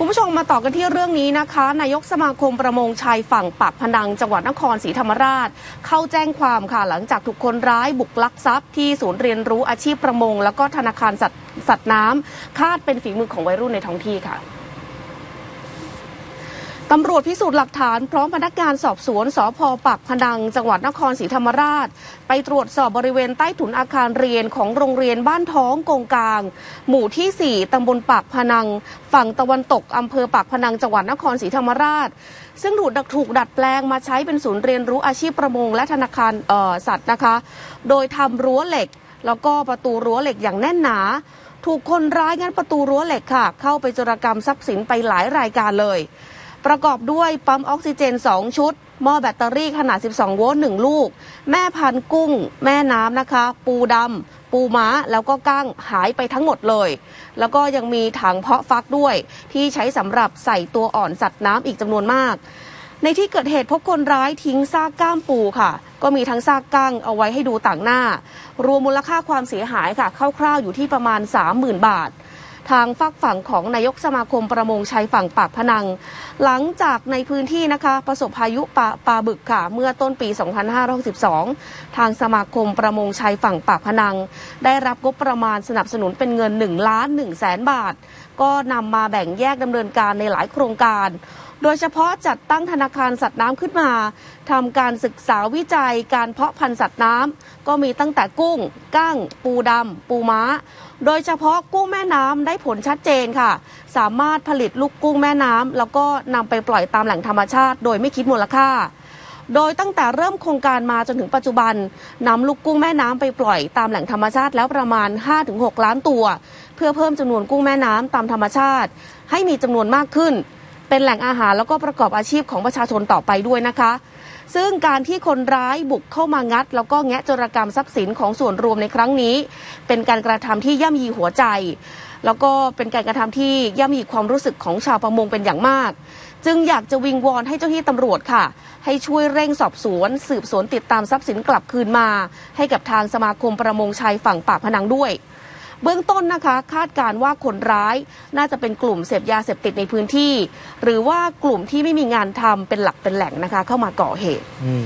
คุณผู้ชมมาต่อกันที่เรื่องนี้นะคะ นายกสมาคมประมงชายฝั่งปากพนังจังหวัดนครศรีธรรมราช เข้าแจ้งความค่ะหลังจากถูกคนร้ายบุกลักทรัพย์ที่ศูนย์เรียนรู้อาชีพประมง แล้วก็ธนาคารสัตว์สัตน้ำคาดเป็นฝีมือของวัยรุ่นในท้องที่ค่ะ ตำรวจพิสูจน์หลักฐานพร้อมพนักงานสอบสวนสพปากพนัง จังหวัดนครศรีธรรมราช ไปตรวจสอบบริเวณใต้ถุนอาคารเรียนของโรงเรียนบ้านท้องกงกลาง หมู่ที่ 4ตำบลปากพนัง ฝั่งตะวันตกอำเภอปากพนังจังหวัดนครศรีธรรมราช ซึ่งถูกดักถูกดัดแปลงมาใช้เป็นศูนย์เรียนรู้อาชีพประมงและธนาคารสัตว์นะคะ โดยทำรั้วเหล็ก แล้วก็ประตูรั้วเหล็กอย่างแน่นหนาถูกคนร้ายงัดประตูรั้วเหล็กค่ะ เข้าไปจรกรรมทรัพย์สินไปหลายรายการเลย ประกอบด้วยปั๊มออกซิเจน 2 ชุด หม้อแบตเตอรี่ขนาด 12 โวลต์1ลูก แม่พันกุ้ง แม่น้ำนะคะ ปูดำ ปูม้า แล้วก็ก้างหายไปทั้งหมดเลย แล้วก็ยังมีถังเพาะฟักด้วย ที่ใช้สำหรับใส่ตัวอ่อนสัตว์น้ำอีกจำนวนมาก ในที่เกิดเหตุพบคนร้ายทิ้งซากก้ามปูค่ะ ก็มีทั้งซากก้างเอาไว้ให้ดูต่างหน้า รวมมูลค่าความเสียหายค่ะคร่าวๆอยู่ที่ประมาณ 30,000 บาท ทางฝักฝั่งของนายกสมาคมประมงชายฝั่งปากพนัง หลังจากในพื้นที่นะคะประสบพายุปลาปลาบึกค่ะ เมื่อต้นปี 2562 ทางสมาคมประมงชายฝั่งปากพนัง ได้รับงบประมาณสนับสนุนเป็นเงิน1ล้าน1แสนบาท ก็นำมาแบ่งแยกดำเนินการในหลายโครงการ โดยเฉพาะจัดตั้งธนาคารสัตว์น้ำขึ้นมาทำการศึกษาวิจัยการเพาะพันธุ์สัตว์น้ำก็มีตั้งแต่กุ้ง กั้ง ปูดำปูม้า โดยเฉพาะกุ้งแม่น้ำได้ผลชัดเจนค่ะ สามารถผลิตลูกกุ้งแม่น้ำแล้วก็นำไปปล่อยตามแหล่งธรรมชาติ โดยไม่คิดมูลค่าโดยตั้งแต่เริ่มโครงการมาจนถึงปัจจุบันนำลูกกุ้งแม่น้ำไปปล่อยตามแหล่งธรรมชาติแล้วประมาณ 5-6 ล้านตัว เพื่อเพิ่มจำนวนกุ้งแม่น้ำตามธรรมชาติ ให้มีจำนวนมากขึ้น เป็นแหล่งอาหารแล้วก็ประกอบอาชีพของประชาชนต่อไปด้วยนะคะ ซึ่งการที่คนร้ายบุกเข้ามางัด แล้วก็แงะจรกรรมทรัพย์สินของส่วนรวมในครั้งนี้ เป็นการกระทำที่ย่ำยีหัวใจ แล้วก็เป็นการกระทำที่ย่ำยีความรู้สึกของชาวประมงเป็นอย่างมาก จึงอยากจะวิงวอนให้เจ้าหน้าที่ตำรวจค่ะ ให้ช่วยเร่งสอบสวน สืบสวนติดตามทรัพย์สินกลับคืนมา ให้กับทางสมาคมประมงชายฝั่งปากพนังด้วย เบื้องต้นนะคะ คาดการว่าคนร้าย น่าจะเป็นกลุ่มเสพยาเสพติดในพื้นที่ หรือว่ากลุ่มที่ไม่มีงานทำเป็นหลักเป็นแหล่งนะคะ เข้ามาก่อเหตุอื